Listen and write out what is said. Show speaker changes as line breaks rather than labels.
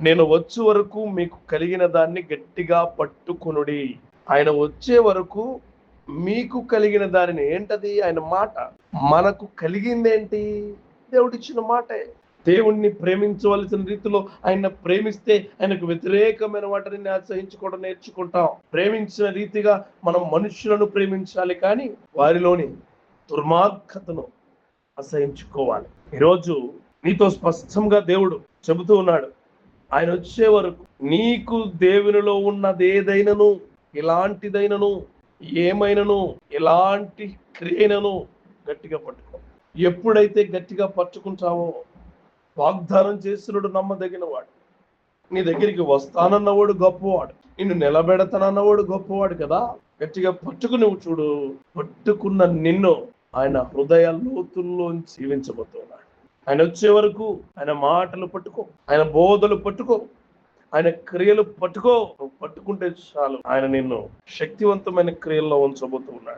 నేను వచ్చే వరకు మీకు కలిగిన దాన్ని గట్టిగా పట్టుకొనుడి. ఆయన వచ్చే వరకు మీకు కలిగిన దానిని ఏంటది? ఆయన మాట. మనకు కలిగిందేంటి? దేవుడిచ్చిన మాటే. దేవుణ్ణి ప్రేమించవలసిన రీతిలో ఆయన ప్రేమిస్తే ఆయనకు వ్యతిరేకమైన వాటిని ఆశ్రయించుకోవడం నేర్చుకుంటాం. ప్రేమించిన రీతిగా మనం మనుషులను ప్రేమించాలి కానీ వారిలోని దుర్మార్గతను అసహించుకోవాలి ఈరోజు నీతో స్పష్టంగా దేవుడు చెబుతూ ఉన్నాడు. ఆయన వచ్చే వరకు నీకు దేవునిలో ఉన్నది ఏదైనను ఇలాంటిదైనను ఏమైనను ఎలాంటి క్రియనను గట్టిగా పట్టుకో. ఎప్పుడైతే గట్టిగా పట్టుకుంటావో వాగ్దానం చేస్తున్నాడు నమ్మదగిన వాడు నీ దగ్గరికి వస్తానన్నవాడు గొప్పవాడు. నిన్ను నిలబెడతానన్నవాడు గొప్పవాడు కదా. గట్టిగా పట్టుకుని చూడు. పట్టుకున్న నిన్ను ఆయన హృదయ లోతుల్లోంచి జీవించబోతున్నాడు ఆయన వచ్చే వరకు ఆయన మాటలు పట్టుకో ఆయన బోధలు పట్టుకో ఆయన క్రియలు పట్టుకో. పట్టుకుంటే చాలు. ఆయన నిన్ను శక్తివంతమైన క్రియల్లో ఉంచబోతున్నాడు.